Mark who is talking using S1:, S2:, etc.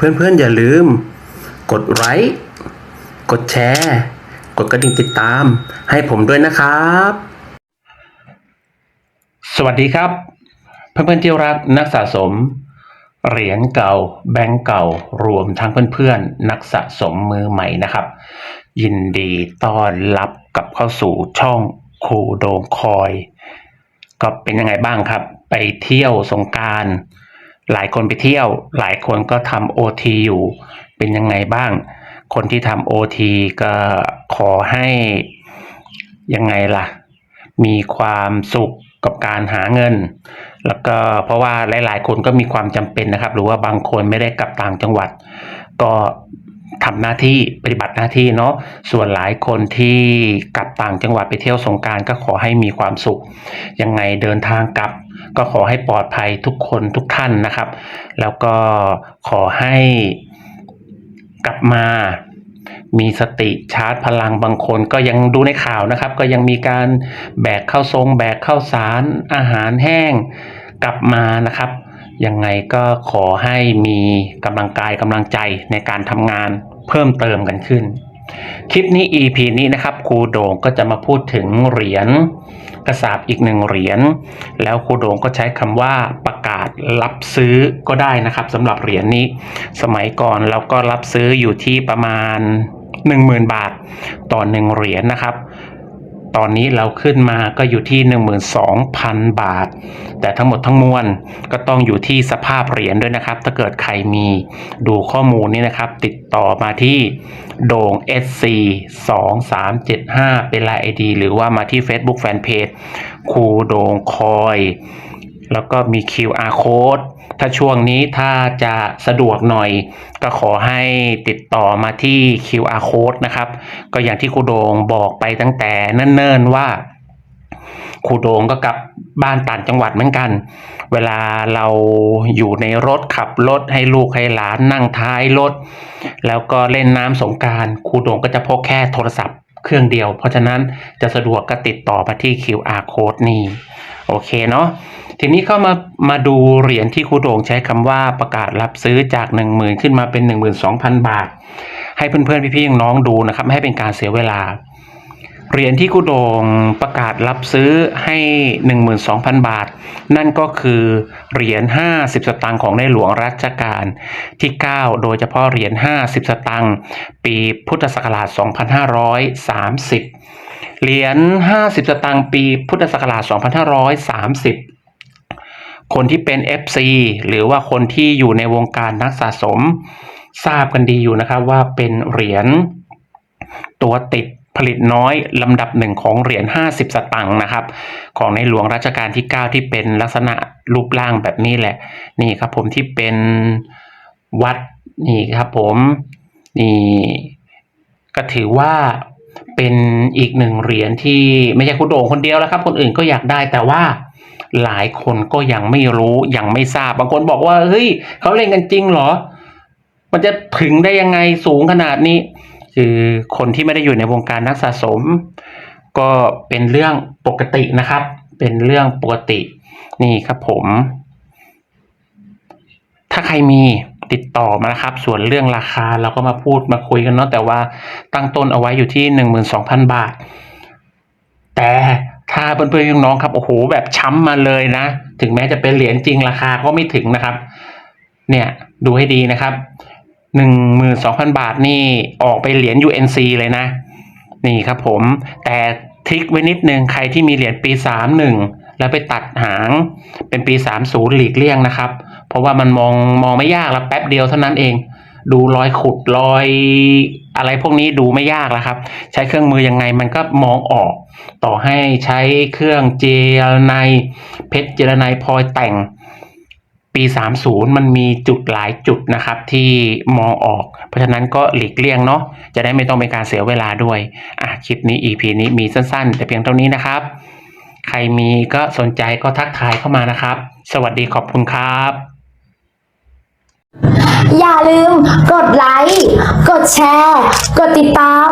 S1: เพื่อนๆ อย่าลืม กดไลค์กดแชร์ กดกระดิ่งติดตาม ให้ผมด้วยนะครับ สวัสดีครับ เพื่อนๆที่รักนักสะสม เหรียญเก่า แบงก์เก่ารวมทั้งเพื่อนๆ นักสะสมมือใหม่นะครับ ยินดีต้อนรับกับเข้าสู่ช่องคูโดงคอย ก็เป็นยังไงบ้างครับ ไปเที่ยวสงกราร หลายคนไปเที่ยว หลายคนก็ทำโอทีอยู่ เป็นยังไงบ้าง คนที่ทำโอทีก็ขอให้ยังไงล่ะ มีความสุขกับการหาเงิน แล้วก็เพราะว่าหลาย ๆ คนก็มีความจำเป็นนะครับ หรือว่าบางคนไม่ได้กลับต่างจังหวัด ก็ ทำหน้าที่ปฏิบัติหน้าที่เนาะส่วนหลายคนที่กลับต่างจังหวัดไปเที่ยวสงการก็ขอให้มีความสุข ยังไงเดินทางกลับ ก็ขอให้ปลอดภัยทุกคนทุกท่านนะครับ แล้วก็ขอให้กลับมามีสติชาร์จพลังบางคนก็ยังดูในข่าวนะครับ ก็ยังมีการแบกข้าวทรง แบกข้าวสารอาหารแห้งกลับมานะครับ ยังไงก็ขอให้มีกำลังกายกำลังใจในการทำงานเพิ่มเติมกันขึ้น คลิปนี้ EP นี้นะครับครูโด่งก็จะมาพูดถึงเหรียญกระสาบอีกหนึ่งเหรียญแล้วครูโด่งก็ใช้คำว่าประกาศรับซื้อก็ได้นะครับสำหรับเหรียญนี้ สมัยก่อนเราก็รับซื้ออยู่ที่ประมาณ 10,000 บาทต่อหนึ่งเหรียญนะครับ ตอนนี้เราขึ้นมาก็อยู่ที่ 12,000 บาท แต่ทั้งหมดทั้งมวลก็ต้องอยู่ที่สภาพเหรียญด้วยนะครับ ถ้าเกิดใครมีดูข้อมูลนี้นะครับ ติดต่อมาที่โด่ง SC 2375เป็นไลน์ ID หรือว่ามาที่ Facebook Fanpage ครูโด่งคอย แล้วก็มี QR code ถ้าช่วงนี้ถ้าจะสะดวกหน่อย ก็ขอให้ติดต่อมาที่ QR code นะครับ ก็อย่างที่ครูโดงบอกไปตั้งแต่เนิ่นๆว่าครูโดงก็กลับบ้านต่างจังหวัดเหมือนกัน เวลาเราอยู่ในรถขับรถให้ลูกให้หลานนั่งท้ายรถ แล้วก็เล่นน้ำสงการครูโดงก็จะพกแค่โทรศัพท์เครื่องเดียว เพราะฉะนั้นจะสะดวกก็ติดต่อมาที่ QR code นี่ โอเคเนาะ ทีนี้เข้ามามาดูเหรียญที่ครูโด่งใช้คำว่าประกาศรับซื้อจาก 1 0,000 ขึ้นมาเป็น 12,000 บาท ให้เพื่อนๆพี่ๆน้องดูนะครับไม่ให้เป็นการเสียเวลา เหรียญที่ครูโด่งประกาศรับซื้อให้ 12,000 บาท นั่นก็คือเหรียญ50 สตางค์ของในหลวงรัชกาลที่ 9 โดยเฉพาะเหรียญ50 สตางค์ปีพุทธศักราช 2530เหรียญ50 สตางค์ปีพุทธศักราช 2530 คนที่เป็น FC หรือว่าคนที่อยู่ในวงการนักสะสม ทราบกันดีอยู่นะครับว่าเป็นเหรียญตัวติดผลิตน้อยลำดับหนึ่งของเหรียญ 50 สตังค์นะครับ ของในหลวงรัชกาลที่ 9 ที่เป็นลักษณะรูปร่างแบบนี้แหละ นี่ครับผมที่เป็นวัดนี่ครับผมนี่ก็ถือว่าเป็นอีกหนึ่งเหรียญที่ไม่ใช่คุณโด่งคนเดียวแล้วครับ คนอื่นก็อยากได้แต่ว่า หลายคนก็ยังไม่รู้ยังไม่ทราบ บางคนบอกว่าเฮ้ยเขาเล่นกันจริงเหรอ มันจะถึงได้ยังไงสูงขนาดนี้ คือคนที่ไม่ได้อยู่ในวงการนักสะสม ก็เป็นเรื่องปกตินะครับ เป็นเรื่องปกตินี่ครับผม ถ้าใครมีติดต่อมานะครับ ส่วนเรื่องราคาเราก็มาพูดมาคุยกันเนาะแต่ว่าตั้งต้นเอาไว้อยู่ที่หนึ่งหมื่นสองพันบาท แต่ ถ้าเพื่อนๆน้องๆครับโอ้โหแบบช้ำมาเลยนะ ถึงแม้จะเป็นเหรียญจริงราคาก็ไม่ถึงนะครับ เนี่ยดูให้ดีนะครับหนึ่งหมื่นสองพันบาทนี่ออกไปเหรียญ UNC เลยนะ นี่ครับผมแต่ทริกไว้นิดนึงใครที่มีเหรียญปีสามหนึ่งแล้วไปตัดหางเป็นปีสามศูนย์หลีกเลี่ยงนะครับ เพราะว่ามันมองมองไม่ยากละแป๊บเดียวเท่านั้นเอง ดูรอยขุดรอย อะไรพวกนี้ดูไม่ยากแล้วครับ ใช้เครื่องมือยังไงมันก็มองออก ต่อให้ใช้เครื่องเจลไนเพชรเจลไนพลอยแต่ง ปี 30 มันมีจุดหลายจุดนะครับ ที่มองออก เพราะฉะนั้นก็หลีกเลี่ยงเนาะจะได้ไม่ต้องเป็นการเสียเวลาด้วยอะคลิปนี้ EP นี้มีสั้นๆ แต่เพียงเท่านี้นะครับ ใครมีก็สนใจก็ทักทายเข้ามานะครับ สวัสดีขอบคุณครับ
S2: อย่าลืมกดไลค์ กดแชร์ กดติดตาม